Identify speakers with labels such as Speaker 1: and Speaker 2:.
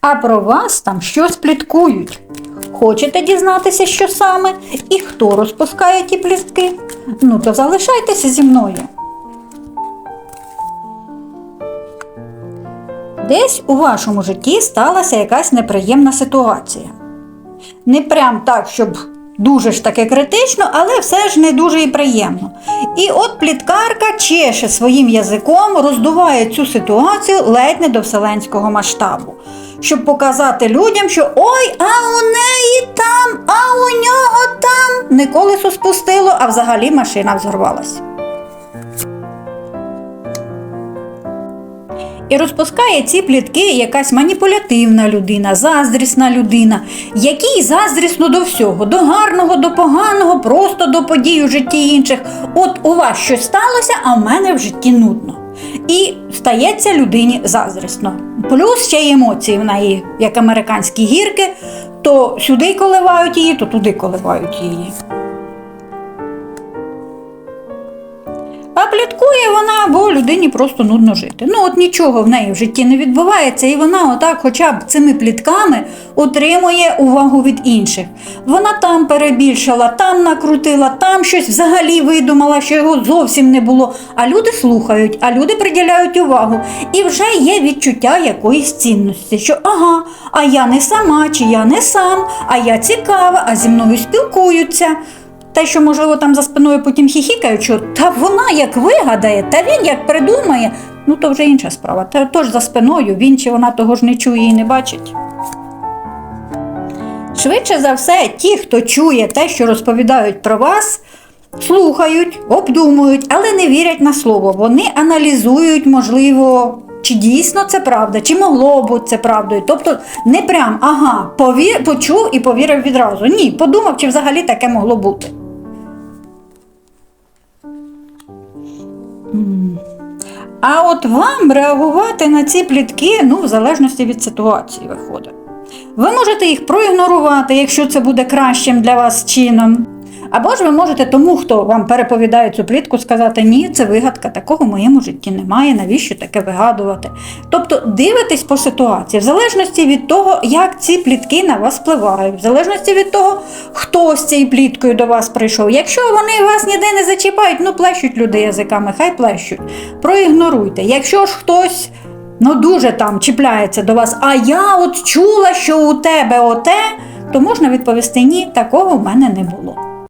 Speaker 1: А про вас там щось пліткують. Хочете дізнатися, що саме і хто розпускає ті плітки? Ну то залишайтеся зі мною. Десь у вашому житті сталася якась неприємна ситуація. Не прям так, щоб дуже ж таки критично, але все ж не дуже і приємно. І от пліткарка чеше своїм язиком, роздуває цю ситуацію ледь не до вселенського масштабу, щоб показати людям, що ой, а у неї там, а у нього там не колесо спустило, а взагалі машина взорвалась. І розпускає ці плітки якась маніпулятивна людина, заздрісна людина, якій заздрісно до всього, до гарного, до поганого, просто до подій у житті інших. От у вас щось сталося, а в мене в житті нудно. І стається людині заздрісно. Плюс ще й емоції в неї, як американські гірки, то сюди коливають її, то туди коливають її. Пліткує вона, бо людині просто нудно жити. Ну от нічого в неї в житті не відбувається, і вона отак, хоча б цими плітками, отримує увагу від інших. Вона там перебільшила, там накрутила, там щось взагалі видумала, що його зовсім не було. А люди слухають, а люди приділяють увагу. І вже є відчуття якоїсь цінності, що ага, а я не сама, чи я не сам, а я цікава, а зі мною спілкуються. Те, що, можливо, там за спиною потім хіхікають, що та вона як вигадає, та він як придумає, ну то вже інша справа. Та тож за спиною він чи вона того ж не чує і не бачить. Швидше за все, ті, хто чує те, що розповідають про вас, слухають, обдумують, але не вірять на слово. Вони аналізують, можливо, чи дійсно це правда, чи могло бути це правдою. Тобто не прям ага, повір, почув і повірив відразу. Ні, подумав, чи взагалі таке могло бути. А от вам реагувати на ці плітки, ну, в залежності від ситуації виходить. Ви можете їх проігнорувати, якщо це буде кращим для вас чином. Або ж ви можете тому, хто вам переповідає цю плітку, сказати, ні, це вигадка, такого в моєму житті немає, навіщо таке вигадувати. Тобто дивитесь по ситуації, в залежності від того, як ці плітки на вас впливають, в залежності від того, хто з цією пліткою до вас прийшов. Якщо вони вас ніде не зачіпають, ну плещуть люди язиками, хай плещуть. Проігноруйте. Якщо ж хтось ну дуже там чіпляється до вас, а я от чула, що у тебе оте, то можна відповісти ні, такого в мене не було.